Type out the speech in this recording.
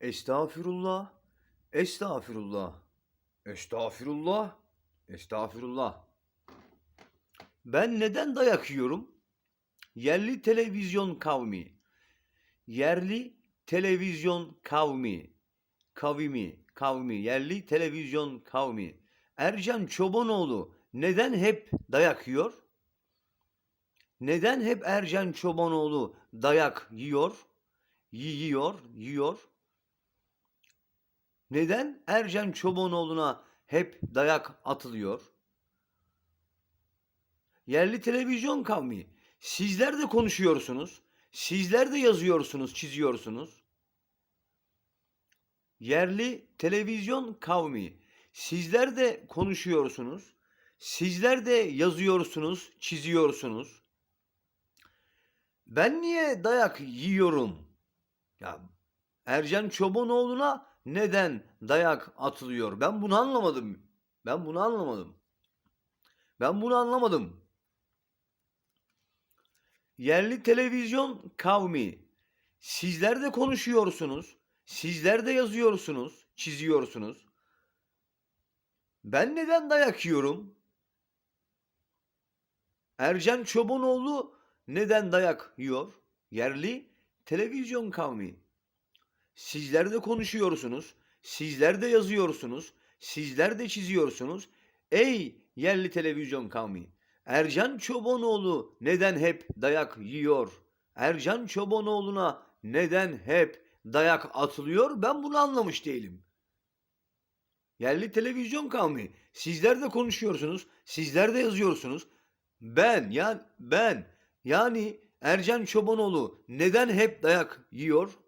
Estağfirullah. Estağfirullah. Estağfirullah. Estağfirullah. Ben neden dayak yiyorum? Yerli televizyon kavmi. Yerli televizyon kavmi. Kavmi, kavmi, yerli televizyon kavmi. Ercan Çobanoğlu neden hep dayak yiyor? Neden hep Ercan Çobanoğlu dayak yiyor? Yiyor, yiyor. Neden Ercan Çobanoğlu'na hep dayak atılıyor? Yerli televizyon kavmi. Sizler de konuşuyorsunuz. Sizler de yazıyorsunuz, çiziyorsunuz. Yerli televizyon kavmi. Sizler de konuşuyorsunuz. Sizler de yazıyorsunuz, çiziyorsunuz. Ben niye dayak yiyorum? Ya Ercan Çobanoğlu'na neden dayak atılıyor? Ben bunu anlamadım. Ben bunu anlamadım. Ben bunu anlamadım. Yerli televizyon kavmi. Sizler de konuşuyorsunuz. Sizler de yazıyorsunuz, çiziyorsunuz. Ben neden dayak yiyorum? Ercan Çobanoğlu neden dayak yiyor? Yerli televizyon kavmi. Sizler de konuşuyorsunuz. Sizler de yazıyorsunuz. Sizler de çiziyorsunuz. Ey yerli televizyon kavmi. Ercan Çobanoğlu neden hep dayak yiyor? Ercan Çobanoğlu'na neden hep dayak atılıyor? Ben bunu anlamış değilim. Yerli televizyon kavmi. Sizler de konuşuyorsunuz. Sizler de yazıyorsunuz. Ben ya ben yani Ercan Çobanoğlu neden hep dayak yiyor?